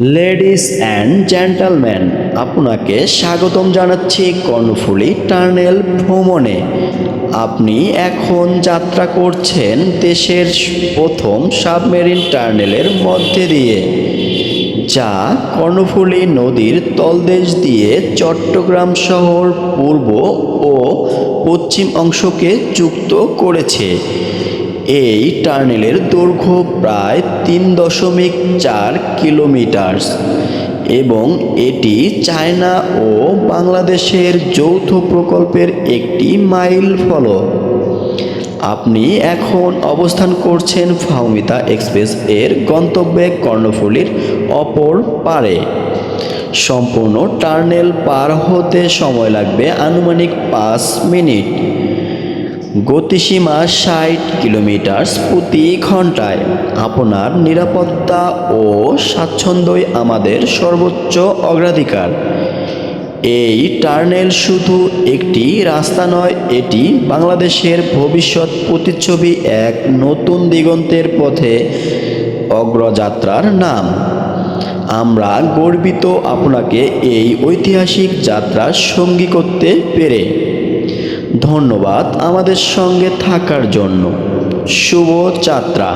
Ladies and gentleman আপনাকে স্বাগতম জানাচ্ছি কর্ণফুলী টার্নেল ভ্রমণে। আপনি এখন যাত্রা করছেন দেশের প্রথম সাবমেরিন টার্নেলের মধ্যে দিয়ে, যা কর্ণফুলী নদীর তলদেশ দিয়ে চট্টগ্রাম শহর পূর্ব ও পশ্চিম অংশকে যুক্ত করেছে। এই টার্নেলের দৈর্ঘ্য প্রায় তিন দশমিক চার কিলোমিটার এবং এটি চায়না ও বাংলাদেশের যৌথ প্রকল্পের একটি মাইল ফলক। আপনি এখন অবস্থান করছেন ফাউমিতা এক্সপ্রেস এর গন্তব্যে কর্ণফুলীর অপর পারে। সম্পূর্ণ টার্নেল পার হতে সময় লাগবে আনুমানিক পাঁচ মিনিট। গতিসীমা ষাট কিলোমিটার প্রতি ঘন্টায়। আপনার নিরাপত্তা ও স্বাচ্ছন্দ্যই আমাদের সর্বোচ্চ অগ্রাধিকার। এই টার্নেল শুধু একটি রাস্তা নয়, এটি বাংলাদেশের ভবিষ্যৎ প্রতিচ্ছবি এক নতুন দিগন্তের পথে অগ্রযাত্রার নাম। আমরা গর্বিত আপনাকে এই ঐতিহাসিক যাত্রার সঙ্গী করতে পেরে। ধন্যবাদ আমাদের সঙ্গে থাকার জন্য। শুভ যাত্রা।